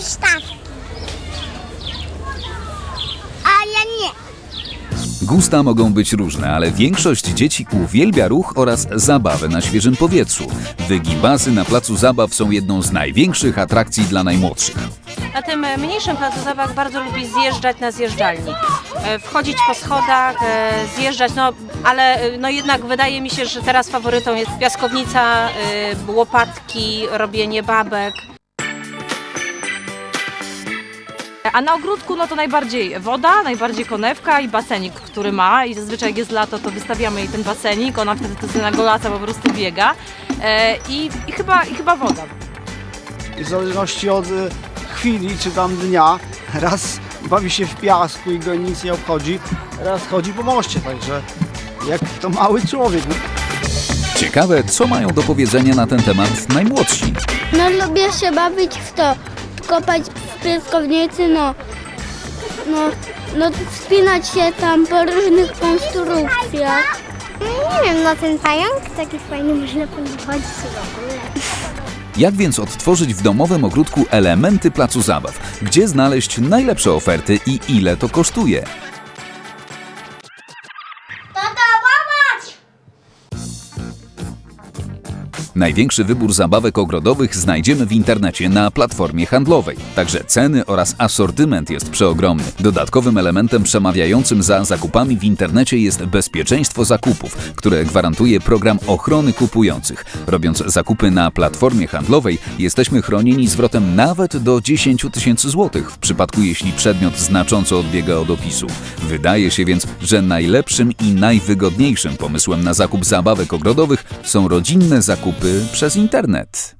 huśtawki. A ja nie. Gusta mogą być różne, ale większość dzieci uwielbia ruch oraz zabawę na świeżym powietrzu. Wygibasy na placu zabaw są jedną z największych atrakcji dla najmłodszych. Na tym mniejszym placu zabaw bardzo lubi zjeżdżać na zjeżdżalni. E, wchodzić po schodach, e, zjeżdżać, no ale e, no jednak wydaje mi się, że teraz faworytą jest piaskownica, łopatki, robienie babek. A na ogródku no to najbardziej woda, najbardziej konewka i basenik, który ma i zazwyczaj jak jest lato, to wystawiamy jej ten basenik, ona wtedy to na golasa po prostu biega e, i, i, chyba, i chyba woda. w zależności od y, chwili czy tam dnia, raz bawi się w piasku i go nic nie obchodzi, raz chodzi po moście, także jak to mały człowiek. Ciekawe, co mają do powiedzenia na ten temat najmłodsi. No lubię się bawić w to, kopać piaskownicy, no, no, no wspinać się tam po różnych konstrukcjach. Nie wiem, no ten pająk taki fajny, można po nim chodzić w ogóle. Jak więc odtworzyć w domowym ogródku elementy placu zabaw? Gdzie znaleźć najlepsze oferty i ile to kosztuje? Największy wybór zabawek ogrodowych znajdziemy w internecie na platformie handlowej. Także ceny oraz asortyment jest przeogromny. Dodatkowym elementem przemawiającym za zakupami w internecie jest bezpieczeństwo zakupów, które gwarantuje program ochrony kupujących. Robiąc zakupy na platformie handlowej, jesteśmy chronieni zwrotem nawet do 10 tysięcy złotych w przypadku jeśli przedmiot znacząco odbiega od opisu. Wydaje się więc, że najlepszym i najwygodniejszym pomysłem na zakup zabawek ogrodowych są rodzinne przez internet.